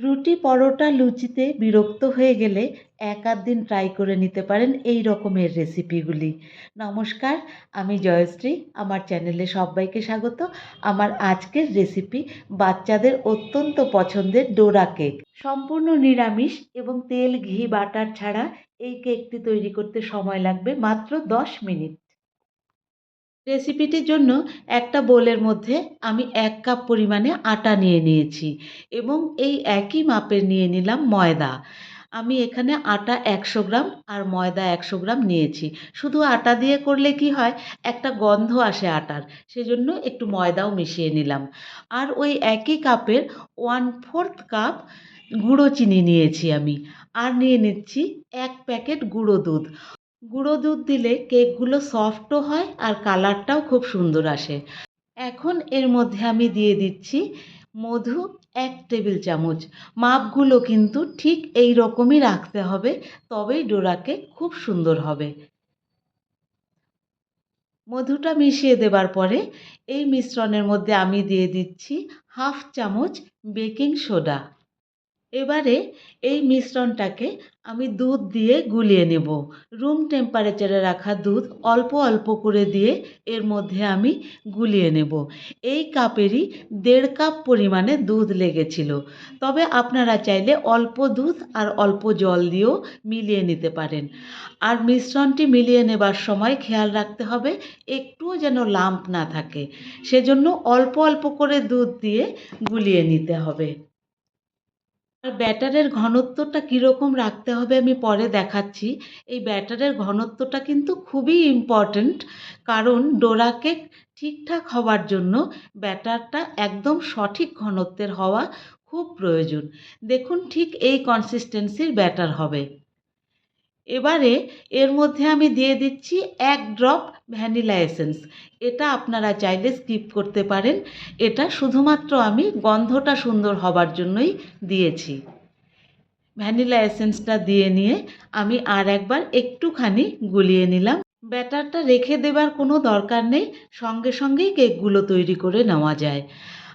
রুটি পরোটা লুচিতে বিরক্ত হয়ে গেলে এক আধ দিন ট্রাই করে নিতে পারেন এই রকমের রেসিপিগুলি নমস্কার, আমি জয়শ্রী, আমার চ্যানেলে সবাইকে স্বাগত। আমার আজকের রেসিপি বাচ্চাদের অত্যন্ত পছন্দের ডোরা কেক সম্পূর্ণ নিরামিষ এবং তেল, ঘি, বাটার ছাড়া এই কেকটি তৈরি করতে সময় লাগবে মাত্র দশ মিনিট। রেসিপিটির জন্য একটা বোলের মধ্যে আমি এক কাপ পরিমাণে আটা নিয়ে নিয়েছি এবং এই একই মাপের নিয়ে নিলাম ময়দা। আমি এখানে আটা একশো গ্রাম আর ময়দা একশো গ্রাম নিয়েছি। শুধু আটা দিয়ে করলে কি হয়? একটা গন্ধ আসে আটার, সেজন্য একটু ময়দাও মিশিয়ে নিলাম। আর ওই একই কাপের ওয়ান ফোর্থ কাপ গুঁড়ো চিনি নিয়েছি আমি। আর নিয়ে নিচ্ছি এক প্যাকেট গুঁড়ো দুধ। গুঁড়ো দুধ দিলে কেকগুলো সফটও হয় আর কালারটাও খুব সুন্দর আসে। এখন এর মধ্যে আমি দিয়ে দিচ্ছি মধু এক টেবিল চামচ। মাপগুলো কিন্তু ঠিক এই রকমই রাখতে হবে, তবেই ডোরা কেক খুব সুন্দর হবে। মধুটা মিশিয়ে দেবার পরে এই মিশ্রণের মধ্যে আমি দিয়ে দিচ্ছি হাফ চামচ বেকিং সোডা। এবারে এই মিশ্রণটাকে আমি দুধ দিয়ে গুলিয়ে নেব। রুম টেম্পারেচারে রাখা দুধ অল্প অল্প করে দিয়ে এর মধ্যে আমি গুলিয়ে নেব। এই কাপেরই দেড় কাপ পরিমাণে দুধ লেগেছিল। তবে আপনারা চাইলে অল্প দুধ আর অল্প জল দিয়েও মিলিয়ে নিতে পারেন। আর মিশ্রণটি মিলিয়ে নেবার সময় খেয়াল রাখতে হবে, একটুও যেন লাম্প না থাকে। সেজন্য অল্প অল্প করে দুধ দিয়ে গুলিয়ে নিতে হবে। আর ব্যাটারের ঘনত্বটা কীরকম রাখতে হবে আমি পরে দেখাচ্ছি। এই ব্যাটারের ঘনত্বটা কিন্তু খুবই ইম্পর্ট্যান্ট কারণ ডোরা কেক ঠিকঠাক হওয়ার জন্য ব্যাটারটা একদম সঠিক ঘনত্বের হওয়া খুব প্রয়োজন। দেখুন ঠিক এই কনসিস্টেন্সির ব্যাটার হবে। এবারে এর মধ্যে আমি দিয়ে দিচ্ছি এক ড্রপ ভ্যানিলা এসেন্স। এটা আপনারা চাইলে স্কিপ করতে পারেন। এটা শুধুমাত্র আমি গন্ধটা সুন্দর হবার জন্যই দিয়েছি। ভ্যানিলা এসেন্সটা দিয়ে নিয়ে আমি আর একবার একটুখানি গুলিয়ে নিলাম। ব্যাটারটা রেখে দেবার কোনো দরকার নেই। সঙ্গে সঙ্গেই কেকগুলো তৈরি করে নেওয়া যায়।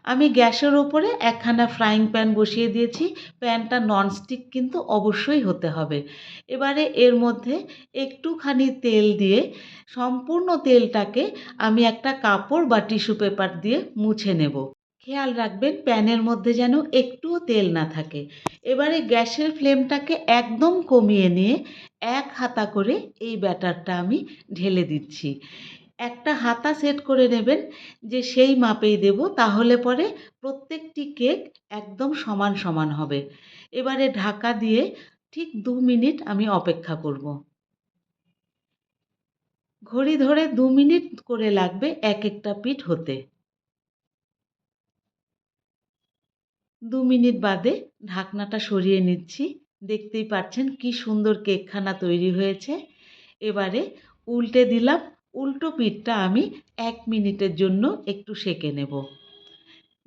আমি গ্যাসের ওপরে একখানা ফ্রাইং প্যান বসিয়ে দিয়েছি। প্যানটা ননস্টিক কিন্তু অবশ্যই হতে হবে। এবারে এর মধ্যে একটুখানি তেল দিয়ে সম্পূর্ণ তেলটাকে আমি একটা কাপড় বা টিস্যু পেপার দিয়ে মুছে নেব। খেয়াল রাখবেন, প্যানের মধ্যে যেন একটুও তেল না থাকে। এবারে গ্যাসের ফ্লেমটাকে একদম কমিয়ে নিয়ে এক হাতা করে এই ব্যাটারটা আমি ঢেলে দিচ্ছি। একটা হাতা সেট করে নেবেন যে সেই মাপেই দেব, তাহলে পরে প্রত্যেকটি কেক একদম সমান সমান হবে। এবারে ঢাকা দিয়ে ঠিক দু মিনিট আমি অপেক্ষা করব। ঘড়ি ধরে দু মিনিট করে লাগবে এক একটা পিঠ হতে। দু মিনিট বাদে ঢাকনাটা সরিয়ে নিচ্ছি। দেখতেই পাচ্ছেন কি সুন্দর কেকখানা তৈরি হয়েছে। এবারে উল্টে দিলাম, উল্টো পিঠটা আমি এক মিনিটের জন্য একটু সেঁকে নেব।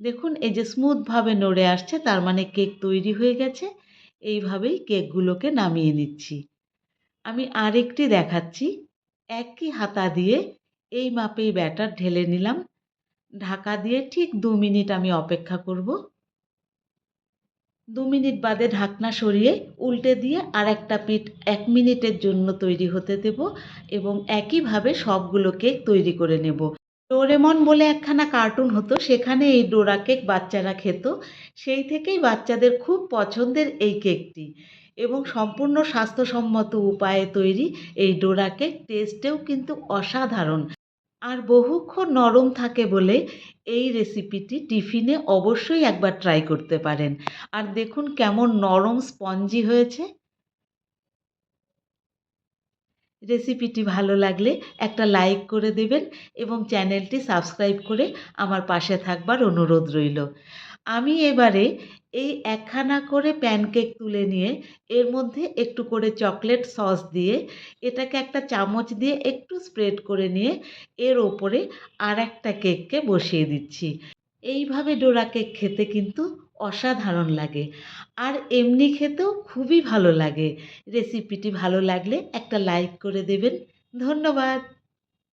দেখুন, এই যে স্মুথভাবে নড়ে আসছে, তার মানে কেক তৈরি হয়ে গেছে। এইভাবেই কেকগুলোকে নামিয়ে নিচ্ছি। আমি আরেকটি দেখাচ্ছি। একই হাতা দিয়ে এই মাপেই ব্যাটার ঢেলে নিলাম। ঢাকা দিয়ে ঠিক দু মিনিট আমি অপেক্ষা করব। দু মিনিট বাদে ঢাকনা সরিয়ে উল্টে দিয়ে আর একটা পিঠ এক মিনিটের জন্য তৈরি হতে দেব এবং একইভাবে সবগুলো কেক তৈরি করে নেব। ডোরেমন বলে একখানা কার্টুন হতো, সেখানে এই ডোরা কেক বাচ্চারা খেত। সেই থেকেই বাচ্চাদের খুব পছন্দের এই কেকটি। এবং সম্পূর্ণ স্বাস্থ্যসম্মত উপায়ে তৈরি এই ডোরা কেক টেস্টেও কিন্তু অসাধারণ। আর বহুক্ষণ নরম থাকে বলে এই রেসিপিটি টিফিনে অবশ্যই একবার ট্রাই করতে পারেন। আর দেখুন কেমন নরম স্পঞ্জি হয়েছে। রেসিপিটি ভালো লাগলে একটা লাইক করে দেবেন এবং চ্যানেলটি সাবস্ক্রাইব করে আমার পাশে থাকবার অনুরোধ রইল। আমি এবারে এই একখানা করে প্যানকেক তুলে নিয়ে এর মধ্যে একটু করে চকলেট সস দিয়ে এটাকে একটা চামচ দিয়ে একটু স্প্রেড করে নিয়ে এর ওপরে আর একটা কেককে বসিয়ে দিচ্ছি। এইভাবে ডোরা কেক খেতে কিন্তু অসাধারণ লাগে। আর এমনি খেতেও খুবই ভালো লাগে। রেসিপিটি ভালো লাগলে একটা লাইক করে দেবেন। ধন্যবাদ।